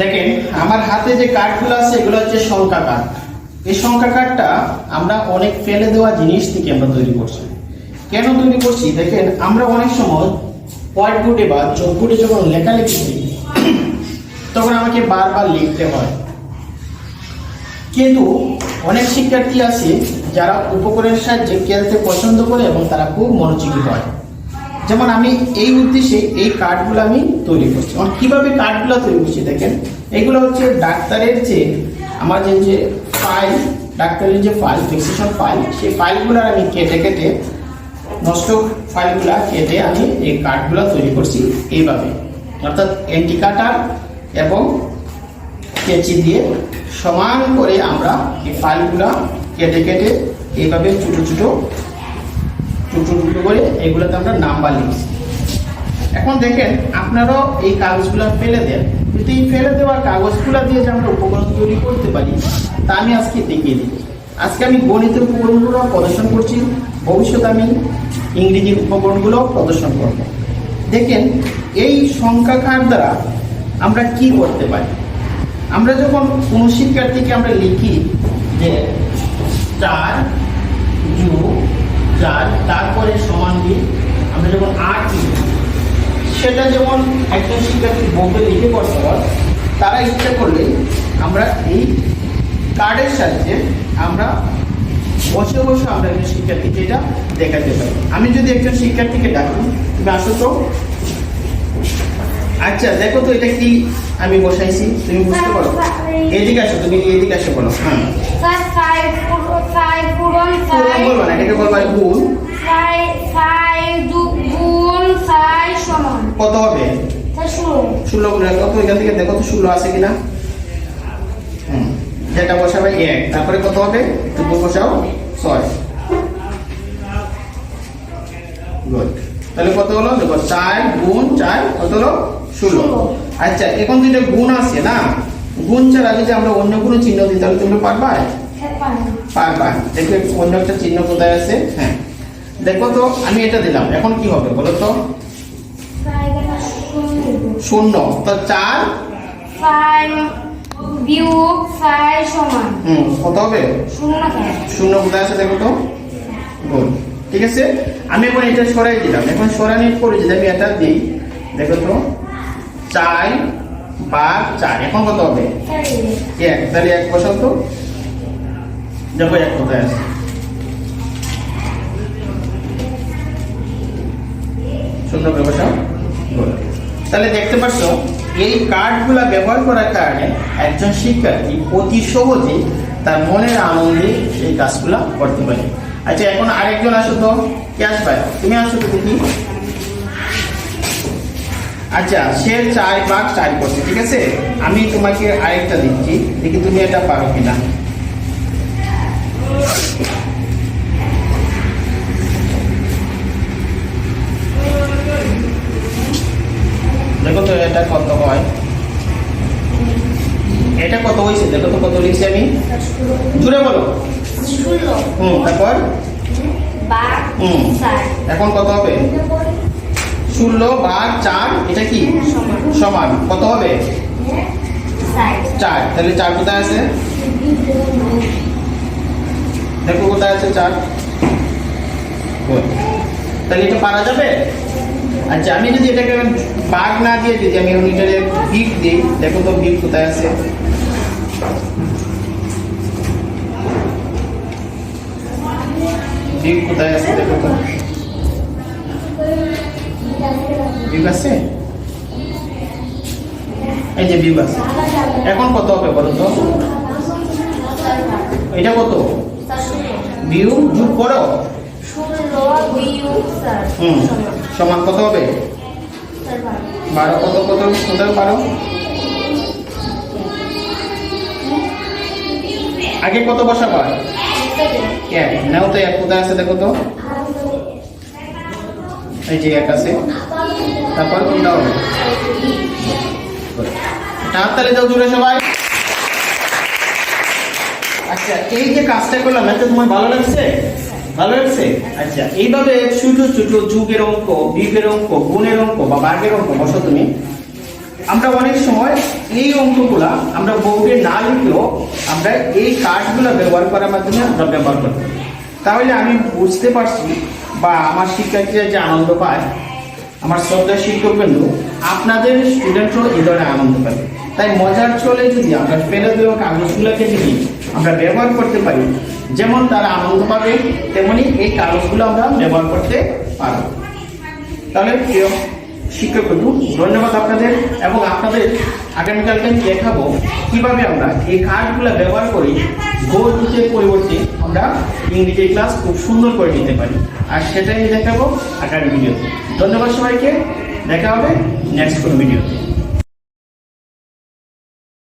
দেখেন, আমার হাতে যে কার্ডগুলো আছে, এগুলো হচ্ছে সংখ্যা কার্ড। এই সংখ্যা কার্ডটা আমরা অনেক ফেলে দেওয়া জিনিস থেকে আমরা তৈরি করছি। কেন তৈরি করছি? দেখেন, আমরা অনেক সময় হোয়াইট বোর্ডে বা চকবোর্ডে যখন লেখালেখি করি, তখন আমাকে বারবার লিখতে হয়। কিন্তু অনেক শিক্ষার্থী আছে যারা উপকরণের সাহায্যে খেলতে পছন্দ করে এবং তারা খুব মনোযোগী হয়। যেমন আমি এই উদ্দেশ্যে এই কার্ডগুলো আমি তৈরি করছি। এবং কীভাবে কার্ডগুলো তৈরি করছি দেখেন, এগুলো হচ্ছে ডাক্তারের যে আমাদের যে ফাইল ডাক্তারের যে ফাইল ফিক্সেশন ফাইল সেই ফাইলগুলো আমি কেটে কেটে নষ্ট ফাইলগুলো কেটে আমি এই কার্ডগুলো তৈরি করছি এইভাবে। অর্থাৎ এন্টি কাটার এবং কেচি দিয়ে সমান করে আমরা এই ফাইলগুলো কেটে কেটে এইভাবে ছোটো ছোটো টুকরো টুকরো করে এগুলোতে আমরা নাম্বার লিখছি। এখন দেখেন, আপনারাও এই কাগজগুলো ফেলে দেন। কিন্তু এই ফেলে দেওয়া কাগজগুলো দিয়ে যে আমরা উপকরণ তৈরি করতে পারি, তা আমি আজকে দেখিয়ে দিই। আজকে আমি গণিতের উপকরণগুলো প্রদর্শন করছি, ভবিষ্যতে আমি ইংরেজির উপকরণগুলো প্রদর্শন করব। দেখেন, এই সংখ্যা কার্ড দ্বারা আমরা কি করতে পারি? আমরা যখন কোনো শিক্ষার্থীকে আমরা লিখি যে চার যোগ চার তারপরে সমান দিয়ে আমরা যখন আট নিই সেটা যেমন একজন শিক্ষার্থী বোর্ডে লিখে পড়তে তারা ইচ্ছে করলে আমরা এই কার্ডের সাহায্যে আমরা বসে বসে আমরা একজন শিক্ষার্থীকে এটা দেখাতে পারি। আমি যদি একজন শিক্ষার্থীকে ডাকি তুমি আসো তো আচ্ছা দেখো তো এটা কি আমি বসাইছি? তুমি বুঝতে পারো? এদিকে আসো তুমি এদিকে আসো বলো হ্যাঁ। বলব না এটাকে বলব গুণ। কত হবে? ষোলো। গুণ কত? এখান থেকে দেখো তো ষোলো আছে কিনা। হুম যেটা বসাবে এক। তারপরে কত হবে? একটু বসাও। ছয়। গুড তাহলে কত হলো? দেখো চার গুণ চার কত হলো? ষোলো। আচ্ছা এখন এটা গুণ আছে না? গুণ ছাড়া যদি আমরা অন্য কোনো চিহ্ন দিই তাহলে তোমরা পারবা? হ্যাঁ, পারি। পারবা। দেখো অন্য একটা চিহ্ন কোথায় আছে? হ্যাঁ। দেখো তো আমি এটা দিলাম। এখন কি হবে বলো তো? শূন্য। তো চার? হুম কত হবে? শূন্য শূন্য কোথায় আছে দেখো তো? গুণ। ঠিক আছে? আমি এখন এটা সরাই দিলাম। এখন সরানোর পরে যদি আমি এটা দিই দেখো তো চার ভাগ চার। এখন কত হবে? এক। তাহলে এক বসাও তো। দেখো এক কোথায় আছে। বসাও। গুণ তাহলে দেখতে পাচ্ছ এই কার্ডগুলা ব্যবহার করার কারণে একজন শিক্ষার্থী অতি সহজে তার মনের আনন্দে এই কাজগুলা করতে পারে। আচ্ছা এখন আরেকজন আসো তো। কে আসবে? তুমি আসো তো দেখি। আচ্ছা সে চার ভাগ চার করছে, ঠিক আছে? আমি তোমাকে আরেকটা দিচ্ছি। দেখি তুমি এটা পারো কিনা। দেখো তো এটা কত হয়। এটা কত হয়েছে? দেখো তো কত লিখছি আমি। জুড়ে বলো। হুম তারপর? বাঘ হুম। এখন কত হবে? ষোলো ভাগ চার এটা কি? সমান। কত হবে? চার। তাহলে চার কোথায় আছে? দেখো কোথায় আছে চার। তাহলে এটা পারা যাবে? আচ্ছা আমি যদি এটাকে বাঘ না দিয়ে যদি আমি এটাকে বিগ দিই দেখো তো বিগ কোথায় আছে? বিগ কোথায় আছে দেখো তো বিগ আছে এই যে বিগ আছে এখন কত হবে বলো তো এটা কত বিউ যোগ করো হুম সমান কত হবে বারো কত কত কোথায় বারো আগে কত নাও তো এক কোথায় আছে, দেখো তো। এই যে এক আছে। তারপর কোনটা হবে? জুড়ে সবাই। আচ্ছা এই যে কাজটা করলাম, এতে তোমার ভালো লাগছে? ভালো লাগছে? আচ্ছা এইভাবে ছোট ছোট যুগের অঙ্ক বিগের অঙ্ক, গুণের অঙ্ক বা বাঘের অঙ্ক বসো তুমি। আমরা অনেক সময় এই অঙ্কগুলা আমরা বোর্ডে না লিখলেও আমরা এই কার্ডগুলো ব্যবহার করার মাধ্যমে আমরা ব্যবহার করতে। তাহলে আমি বুঝতে পারছি বা আমার শিক্ষার্থীরা যে আনন্দ পায়, আমার শ্রদ্ধা শিক্ষক বিন্দু আপনাদের স্টুডেন্টরাও এই ধরনের আনন্দ পাবে তাই মজার চলে যদি আমরা ফেলে দেওয়া কাগজগুলোকে যদি আমরা ব্যবহার করতে পারি, যেমন তারা আনন্দ পাবে, তেমনি এই কাগজগুলো আমরা ব্যবহার করতে পারব তাহলে প্রিয় শিক্ষক বন্ধু, ধন্যবাদ আপনাদের এবং আপনাদের আগামীকালকে আমি দেখাবো কীভাবে আমরা এই কার্ডগুলো ব্যবহার করি গোলের পরিবর্তে আমরা ইংরেজি ক্লাস খুব সুন্দর করে নিতে পারি। আর সেটাই দেখাবো আগামী ভিডিওতে ধন্যবাদ সবাইকে, দেখা হবে নেক্সট কোনো ভিডিওতে